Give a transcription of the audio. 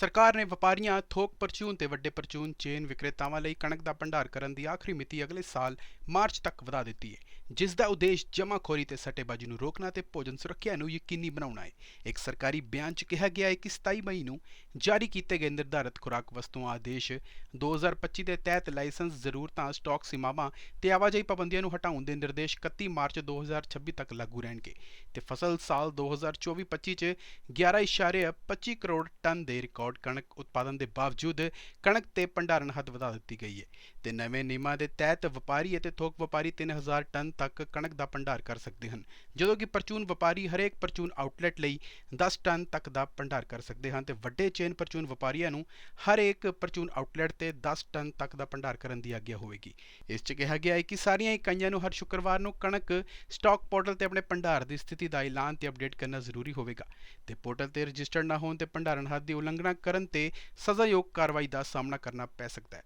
ਸਰਕਾਰ ਨੇ ਵਪਾਰੀਆਂ, ਥੋਕ ਪਰਚੂਨ ਤੇ ਵੱਡੇ ਪਰਚੂਨ ਚੇਨ ਵਿਕਰੇਤਾਵਾਂ ਲਈ ਕਣਕ ਦਾ ਭੰਡਾਰ ਕਰਨ ਦੀ ਆਖਰੀ ਮਿਤੀ ਅਗਲੇ ਸਾਲ ਮਾਰਚ ਤੱਕ ਵਧਾ ਦਿੱਤੀ ਹੈ। ਜਿਸ ਦਾ ਉਦੇਸ਼ ਜਮਾਖੋਰੀ ਤੇ ਸੱਟੇਬਾਜ਼ੀ ਨੂੰ ਰੋਕਣਾ ਤੇ ਭੋਜਨ ਸੁਰੱਖਿਆ ਨੂੰ ਯਕੀਨੀ ਬਣਾਉਣਾ ਹੈ। ਇੱਕ ਸਰਕਾਰੀ ਬਿਆਨ 'ਚ ਕਿਹਾ ਗਿਆ ਹੈ ਕਿ 27 ਮਈ ਨੂੰ ਜਾਰੀ ਕੀਤੇ ਗਏ ਨਿਰਧਾਰਤ ਖੁਰਾਕ ਵਸਤੂਆਂ ਆਦੇਸ਼ 2025 ਦੇ ਤਹਿਤ ਲਾਇਸੈਂਸ ਜ਼ਰੂਰਤਾਂ, ਸਟਾਕ ਸੀਮਾਵਾਂ ਤੇ ਆਵਾਜਾਈ ਪਾਬੰਦੀਆਂ ਨੂੰ ਹਟਾਉਣ ਦੇ ਨਿਰਦੇਸ਼ 31 ਮਾਰਚ 2026 ਤੱਕ ਲਾਗੂ ਰਹਿਣਗੇ। ਤੇ ਫਸਲ ਸਾਲ 2024-25 'ਚ 11.25 ਕਰੋੜ ਟਨ ਦੇ ਰਿਕਾਰਡ ਕਣਕ ਉਤਪਾਦਨ ਦੇ ਬਾਵਜੂਦ ਕਣਕ ਤੇ ਭੰਡਾਰਨ ਹੱਦ ਵਧਾ ਦਿੱਤੀ ਗਈ ਹੈ ਤੇ ਨਵੇਂ ਨਿਯਮਾਂ ਦੇ ਤਹਿਤ ਵਪਾਰੀ ਅਤੇ ਥੋਕ ਵਪਾਰੀ 3000 ਟਨ ਤੱਕ ਕਣਕ ਦਾ ਭੰਡਾਰ ਕਰ ਸਕਦੇ ਹਨ, ਜਦੋਂ ਕਿ ਪਰਚੂਨ ਵਪਾਰੀ ਹਰੇਕ ਪਰਚੂਨ ਆਊਟਲੈਟ ਲਈ 10 ਟਨ ਤੱਕ ਦਾ ਭੰਡਾਰ ਕਰ ਸਕਦੇ ਹਨ ਤੇ ਵੱਡੇ ਚੇਨ ਪਰਚੂਨ ਵਪਾਰੀਆਂ ਨੂੰ ਹਰੇਕ ਪਰਚੂਨ ਆਊਟਲੈਟ ਤੇ 10 ਟਨ ਤੱਕ ਦਾ ਭੰਡਾਰ ਕਰਨ ਦੀ ਆਗਿਆ ਹੋਵੇਗੀ। ਇਸ 'ਚ ਕਿਹਾ ਗਿਆ ਹੈ ਕਿ ਸਾਰੀਆਂ ਇਕਾਈਆਂ ਨੂੰ ਹਰ ਸ਼ੁੱਕਰਵਾਰ ਨੂੰ ਕਣਕ ਸਟਾਕ ਪੋਰਟਲ ਤੇ ਆਪਣੇ ਭੰਡਾਰ ਦੀ ਸਥਿਤੀ ਦਾ ਐਲਾਨ ਤੇ ਅਪਡੇਟ ਕਰਨਾ ਜ਼ਰੂਰੀ ਹੋਵੇਗਾ ਤੇ ਪੋਰਟਲ ਤੇ ਰਜਿਸਟਰਡ ਨਾ ਹੋਣ ਤੇ ਭੰਡਾਰਨ ਹੱਦ ਦੀ ਉਲੰਘਣਾ ਕਰਨ ਤੇ ਸਜ਼ਾਯੋਗ ਕਾਰਵਾਈ ਦਾ ਸਾਹਮਣਾ ਕਰਨਾ ਪੈ ਸਕਦਾ ਹੈ।